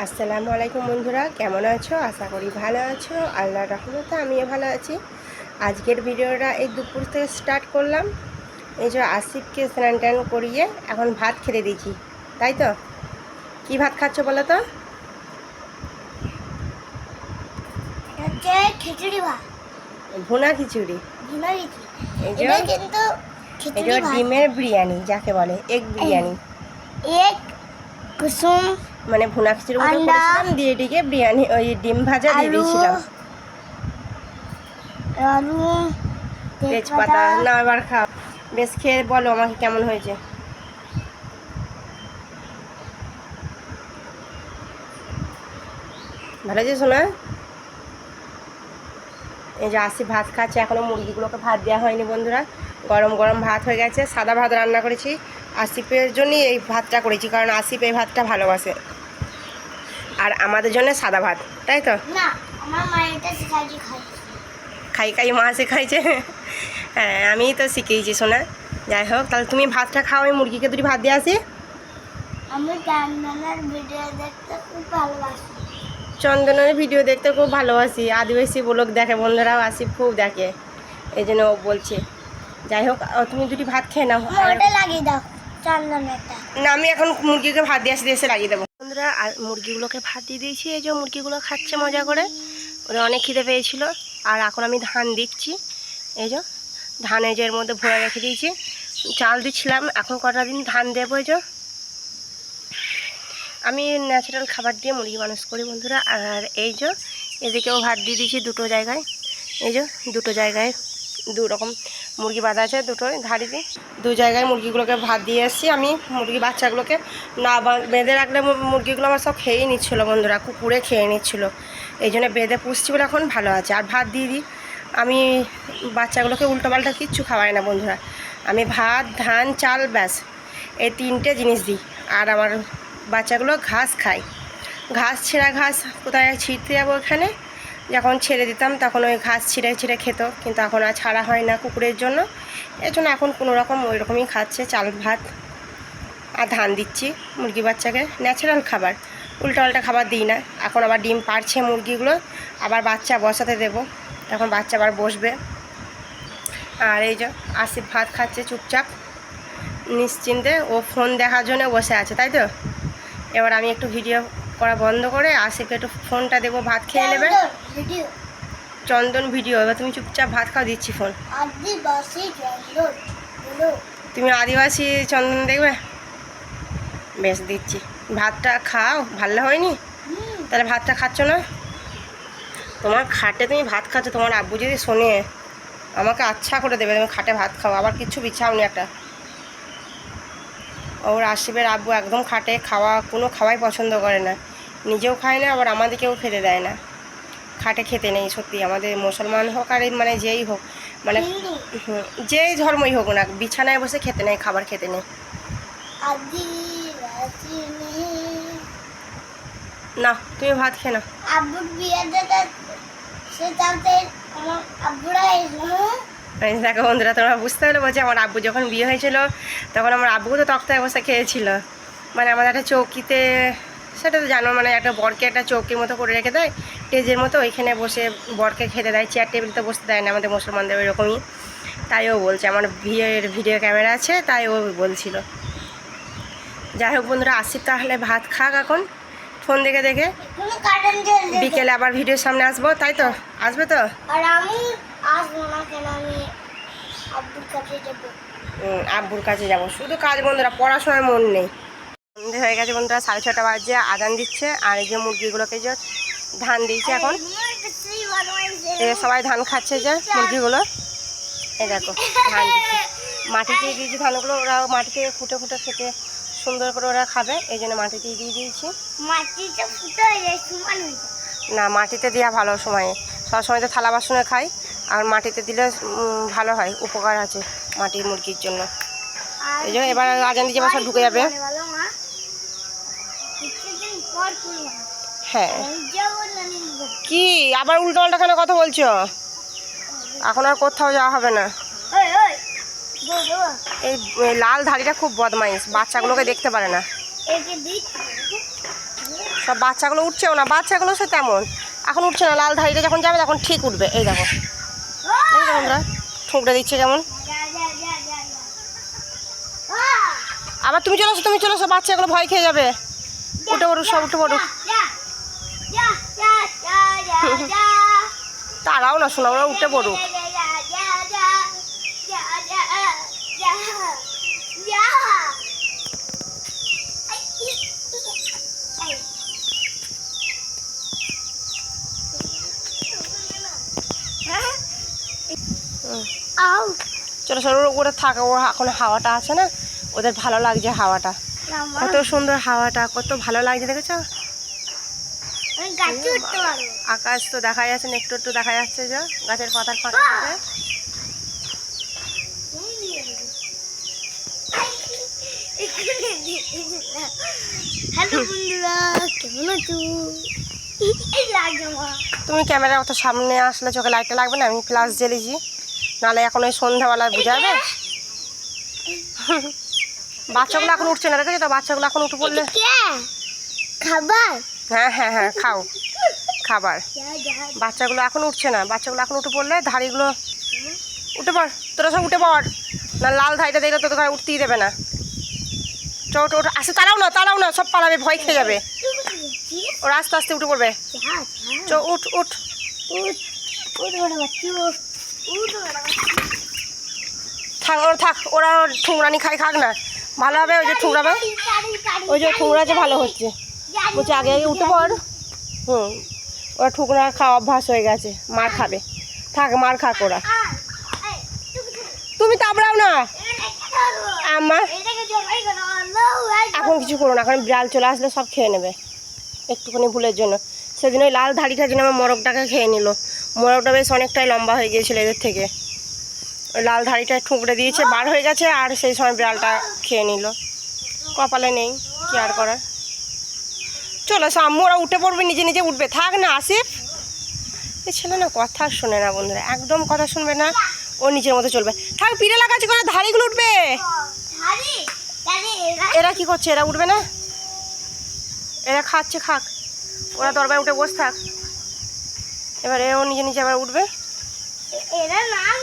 আসসালামু আলাইকুম বন্ধুরা কেমন আছো? আশা করি ভালো আছো। আল্লাহ রহমতে আমিও ভালো আছি। আজকের ভিডিওটা এই দুপুর থেকে স্টার্ট করলাম। এই যে আসিফকে স্নান টান করিয়ে এখন ভাত খেতে দিয়েছি। তাই তো? কি ভাত খাচ্ছ বলো তো? খিচুড়ি ভাত। ভুনা খিচুড়ি। ডিমের বিরিয়ানি যাকে বলে এগ বিরিয়ানি। এক কুসুম মানে ভুনা খিচুড়ি মতো করেছিলাম দিয়ে এটিকে বিরিয়ানি ওই ডিম ভাজা দিয়ে দিয়েছিলাম। তেজপাতা। না এবার খাও। বেশ খেয়ে বলো আমাকে কেমন হয়েছে। ভালো আছে শোনা এই যে আসি ভাত খাচ্ছে এখনও মুরগিগুলোকে ভাত দেওয়া হয়নি বন্ধুরা। গরম গরম ভাত হয়ে গেছে সাদা ভাত রান্না করেছি। আসিফের জন্যই এই ভাতটা করেছি কারণ আসিফ এই ভাতটা ভালোবাসে। আর আমাদের জন্য সাদা ভাত তাই তো? খাই খাই মা শেখাইছে। হ্যাঁ আমি তো শিখেইছি শোনা যাই হোক তাহলে তুমি ভাতটা খাও আমি মুরগিকে দুটি ভাত দিয়ে আসি। চন্দনের ভিডিও দেখতে খুব ভালোবাসি। আদিবাসী ব্লগ দেখে বন্ধুরাও আসি খুব দেখে। এই জন্য ও বলছে। যাই হোক তুমি দুটি ভাত খেয়ে নাও। লাগিয়ে দাও চন্দনেরটা। না আমি এখন মুরগিকে ভাত দিয়ে আসি দিয়ে এসে লাগিয়ে দেবো। বন্ধুরা, আর মুরগিগুলোকে ভাত দিয়ে দিয়েছি। এই যে মুরগিগুলো খাচ্ছে মজা করে। ওরা অনেক খিদে পেয়েছিল। আর এখন আমি ধান দিচ্ছি। এই যে ধান এই যে এর মধ্যে ভরে রেখে দিয়েছি। চাল দিচ্ছিলাম। এখন কটা দিন ধান দেবো এই যে। আমি ন্যাচারাল খাবার দিয়ে মুরগি মানুষ করি বন্ধুরা। আর এই যে এদিকেও ভাত দিয়ে দিয়েছি দুটো জায়গায়। এই যে দুটো জায়গায় দু রকম মুরগি বাঁধা আছে দুটো ধাড়িতে দু জায়গায় মুরগিগুলোকে ভাত দিয়ে এসেছি আমি মুরগি বাচ্চাগুলোকে না বেঁধে রাখলে মুরগিগুলো আমার সব খেয়েই নিচ্ছিলো বন্ধুরা, কুকুরে খেয়ে নিচ্ছিলো। এই জন্য বেঁধে পুষছি বলে এখন ভালো আছে। আর ভাত দিয়ে দিই। আমি বাচ্চাগুলোকে উল্টোপাল্টা কিচ্ছু খাওয়াই না বন্ধুরা। আমি ভাত, ধান, চাল, ব্যাস, এই তিনটে জিনিস দিই। আর আমার বাচ্চাগুলো ঘাস খায়। ঘাস, ছেঁড়া ঘাস, কোথায় ছিঁড়তে যাব ওখানে যখন ছেড়ে দিতাম, তখন ওই ঘাস ছিঁড়ে ছিঁড়ে খেত। কিন্তু এখন আর ছাড়া হয় না কুকুরের জন্য। এর জন্য এখন কোনো রকম ওই রকমই খাচ্ছে, চাল, ভাত আর ধান দিচ্ছি মুরগি বাচ্চাকে। ন্যাচারাল খাবার। উল্টো খাবার দিই না। এখন আবার ডিম পাড়ছে মুরগিগুলো, আবার বাচ্চা বসাতে দেবো। তখন বাচ্চা আবার বসবে। আর এই যে আসিফ ভাত খাচ্ছে চুপচাপ। নিশ্চিন্তে ও ফোন দেখার জন্য বসে আছে, তাই তো? এবার আমি একটু ভিডিও করা বন্ধ করে আসিফকে একটু ফোনটা দেবো ভাত খেয়ে নেবে। চন্দন ভিডিও এবার তুমি চুপচাপ ভাত খাও দিচ্ছি ফোন তুমি আদিবাসী চন্দন দেখবে? বেশ দিচ্ছি। ভাতটা খাও ভালো হয়নি? তাহলে ভাতটা খাচ্ছ না? তোমার খাটে তুমি ভাত খাচ্ছ তোমার আব্বু যদি শোনে আমাকে আচ্ছা করে দেবে তুমি খাটে ভাত খাও আবার কিছু বিছাওনি একটা। ওর আসিবের আব্বু একদম খাটে খাওয়া কোনো খাওয়াই পছন্দ করে না। নিজেও খায় না, আবার আমাদেরকেও খেতে দেয় না। খাটে খেতে নেই, সত্যি। আমাদের মুসলমান হোক আর মানে যেই হোক মানে যেই ধর্মই হোক না, বিছানায় বসে খেতে নেই, খাবার খেতে নেই। না, তুমি ভাত খেয়ে না দেখো বন্ধুরা, তোমরা বুঝতে পারলে বলছে, আমার আব্বু যখন বিয়ে হয়েছিল, তখন আমার আব্বু তো তক্তায় বসে খেয়েছিল। মানে আমাদের একটা চৌকিতে সেটা তো জানো মানে একটা বরকে একটা চৌকির মতো করে রেখে দেয় টেজের মতো ওইখানে বসে বরকে খেতে দেয় চেয়ার টেবিল তো বসতে দেয় না আমাদের মুসলমানদের ওইরকমই। তাই ও বলছে আমার বিয়ের ভিডিও ক্যামেরা আছে তাই ও বলছিল। যাই হোক বন্ধুরা আসি তাহলে ভাত খাক এখন ফোন দেখে দেখে। বিকেলে আবার ভিডিওর সামনে আসব তাই তো? আসবে তো? আর আমি আসব না কেন আমি আব্বুর কাছে যাব। আব্বুর কাছে যাব। শুধু কাজ বন্ধুরা পড়াশোনার মন নেই। সন্ধে হয়ে গেছে বন্ধুরা সাড়ে ছটা বাজে আদান দিচ্ছে আর এই যে মুরগিগুলোকে যে ধান দিয়েছে এখন। সবাই ধান খাচ্ছে যে মুরগিগুলো। এই দেখো ধান দিচ্ছে। মাটিতে দিয়েছি ধানগুলো ওরা মাটিতে ফুটে ফুটে খেতে সুন্দর করে ওরা খাবে এই জন্য মাটিতে দিয়ে দিয়েছি। না মাটিতে দেওয়া ভালো সময়ে। সবসময় তো থালা বাসনে খাই আর মাটিতে দিলে ভালো হয় উপকার আছে মাটির মুরগির জন্য। এই জন্য এবার আজান দিয়ে সব ঢুকে যাবে। হ্যাঁ। কি? আবার উল্টো পাল্টা কেন কথা বলছো? এখন আর কোথাও যাওয়া হবে না। এই লাল ধাড়িটা খুব বদমাইশ, বাচ্চাগুলোকে দেখতে পারে না। সব বাচ্চাগুলো উঠছেও না বাচ্চাগুলো সে তেমন। এখন উঠছে না, লাল ধাড়িটা যখন যাবে তখন ঠিক উঠবে। এই দেখো। আমরা ঠোকরা দিচ্ছে কেমন। আবার তুমি চলে তুমি চলে আসো বাচ্চাগুলো ভয় খেয়ে যাবে। উঠে পড়ো সব উঠে পড়ো তারাও না শোনা ওরা উঠে পড়ো চলো সর ওরা থাকা ওরা এখন হাওয়াটা আছে না ওদের ভালো লাগছে হাওয়াটা। কত সুন্দর হাওয়াটা কত ভালো লাগছে দেখেছ? আকাশ তো দেখা যাচ্ছে না একটু একটু দেখা যাচ্ছে যা গাছের পাতার পাতা তুমি ক্যামেরার অত সামনে আসলে চোখে লাইটটা লাগবে না? আমি ফ্লাশ জ্বেলেছি। নাহলে এখন ওই সন্ধ্যাবেলায় বুঝাবে। বাচ্চাগুলো এখন উঠছে না দেখেছ তো? বাচ্চাগুলো এখন উঠে পড়লে খাবার? হ্যাঁ হ্যাঁ হ্যাঁ খাও। খাবার। বাচ্চাগুলো এখন উঠছে না। বাচ্চাগুলো এখন উঠে পড়লে ধাড়িগুলো উঠে পড়। তোরা সব উঠে পড়। না লাল ধাড়িটা দেখলে তোদের ঘরে উঠতেই দেবে না। চোট ওটা আসে তারাও না তারাও না সব পালাবে ভয় খেয়ে যাবে। ওরা আস্তে আস্তে উঠে পড়বে। চ উঠ উঠ। থাক ওরা থাক ওরা ঠুমরানি খাই খাক না। ভালো হবে, ওই যে ঠুকরাবে ওই যে ঠুকরাছে ভালো হচ্ছে। বলছে, আগে আগে উঠে পর হুম। ওরা ঠুকরা খাওয়া অভ্যাস হয়ে গেছে, মার খাবে। থাক, মার খা ওরা। তুমি তাবড়াও না। আমার এখন কিছু করো না, এখন বিড়াল চলে আসলে সব খেয়ে নেবে, একটুখানি ভুলের জন্য। সেদিন ওই লাল ধাড়িটা যেন আমার মোরগটাকে খেয়ে নিল। মোরগটা বেশ অনেকটাই লম্বা হয়ে গিয়েছিল এদের থেকে। লাল ধাড়িটা ঠুকরে দিয়েছে, বার হয়ে গেছে, আর সেই সময় বিড়ালটা খেয়ে নিল। কপালে নেই, কি আর করার? চলো সাম্মু, ওরা উঠে পড়বে, নিজে নিজে উঠবে। থাক না, আসিফ। এ ছেলে না কথা শোনে না বন্ধুরা, একদম কথা শুনবে না, ও নিজের মতো চলবে। থাক, পিড়ে লাগাচ্ছে কোনো ধাড়িগুলো উঠবে? এরা কি করছে, এরা উঠবে না? এরা খাচ্ছে, খাক। ওরা দরবার উঠে বসে থাক। এবারে ও নিজে নিজে আবার উঠবে। এরা নাম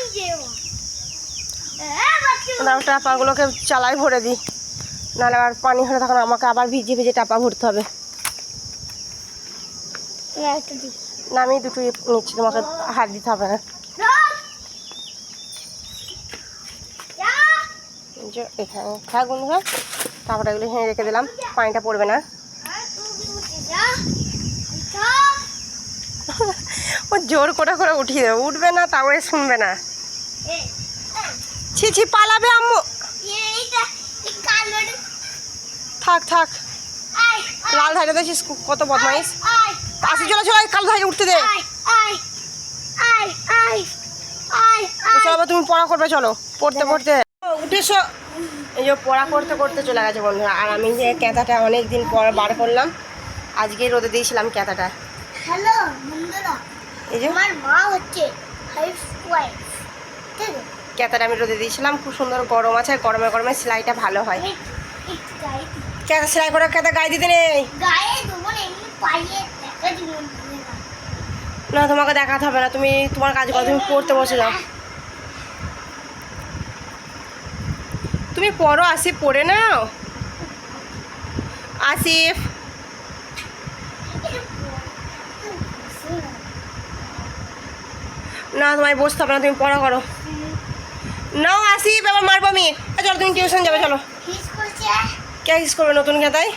আমি টাপাগুলোকে চালাই ভরে দিই। নাহলে আর পানি হলে তখন আমাকে আবার ভিজিয়ে ভিজিয়ে টাপা ভরতে হবে। না আমি দুটো ইয়ে নিচ্ছি, তোমাকে হাত দিতে হবে না। এখানে থাক তারপরে হ্যাঁ, টাপাটাগুলো এখানে রেখে দিলাম, পানিটা পড়বে না। ও জোর করে করে উঠিয়ে দেবে, উঠবে না, তাও শুনবে না। ছি ছি পালাবে আম্মু। থাক থাক। লাল ধারে দেখছিস কত বদমাইশ। আসি চলো চলো কালো ধারে উঠতে দে। চলো তুমি পড়া করবে চলো। পড়তে পড়তে। উঠেছো। এই যে পড়া করতে করতে চলে গেছে বন্ধুরা। আর আমি যে ক্যাঁথাটা অনেক দিন পর বার করলাম আজকে রোদে দিয়েছিলাম ক্যাঁথাটা হ্যালো বন্ধুরা। এই যে। আমার মা হচ্ছে ক্যাতাটা আমি রোদে দিয়েছিলাম? খুব সুন্দর গরম আছে আর গরমে গরমে সেলাইটা ভালো হয়। ক্যাতা সেলাই করে ক্যাতা গায়ে দিতে নেই? না তোমাকে দেখাতে হবে না তুমি তোমার কাজ করো তুমি পড়তে বসে যাও। তুমি পড়ো আসিফ পড়ে নাও। আসিফ। না তোমায় বসতে হবে না তুমি পড়া করো। নাও আসি বাবা মারবো আমি। চলো তুমি টিউশন যাবে চলো। কে হিস করবে নতুন খাতায়?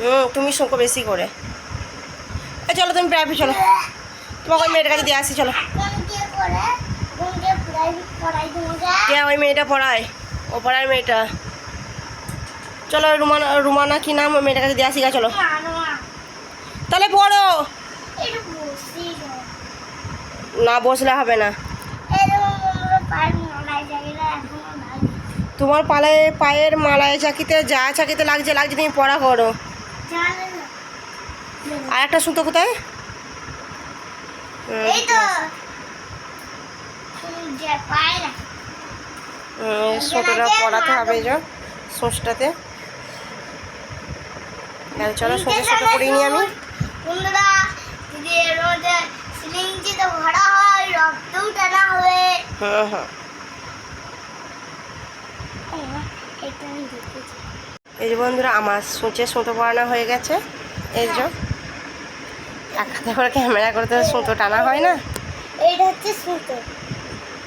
হুম তুমি শুকো বেশি করে। চলো তুমি প্রাইভেট চলো। তোমাকে ওই মেয়েটার কাছে দিয়ে আসি চলো। কে ওই মেয়েটা পড়ায়। ও পড়ায় মেয়েটা। চলো রুমানা রুমানা কি নাম? ওই মেয়েটার কাছে দিয়ে আসি গা চলো। তাহলে পড়ো। না বসলে হবে না। তোমার পালায় পায়ের মালায় চাকিতে যা চাকিতে লাগছে লাগছে তুমি পড়া করো। আর একটা সুতো কোথায়? সুতোটা পড়াতে হবে যা সোসটাতে। চলো সোজা সুতো পড়িনি আমি। বন্ধুরা মধ্যে সিলিংটিতে ভরা হয়। রক্তও টানা হবে দেখেছি এই যে বন্ধুরা আমার সূচে সুতো পরানো হয়ে গেছে। এই যে এক হাতে করে ক্যামেরা করতে সুতো টানা হয় না? এইটা হচ্ছে সুতো।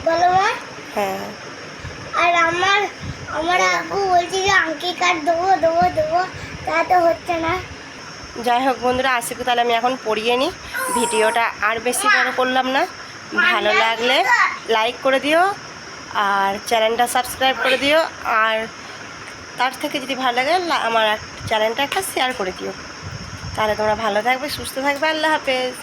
বলো মা। হ্যাঁ। আর আমার আমার আব্বু বলছে যে আংটি কার্ড দেবো দেবো দেবো তা তো হচ্ছে না। যাই হোক বন্ধুরা আসিকু তাহলে আমি এখন পড়িয়ে নিই। ভিডিওটা আর বেশি বড় করলাম না। ভালো লাগলে লাইক করে দিও আর চ্যানেলটা সাবস্ক্রাইব করে দিও। আর তার থেকে যদি ভালো লাগে আমার চ্যানেলটা একটা শেয়ার করে দিও। তাহলে তোমরা ভালো থাকবে, সুস্থ থাকবে। আল্লাহ হাফেজ।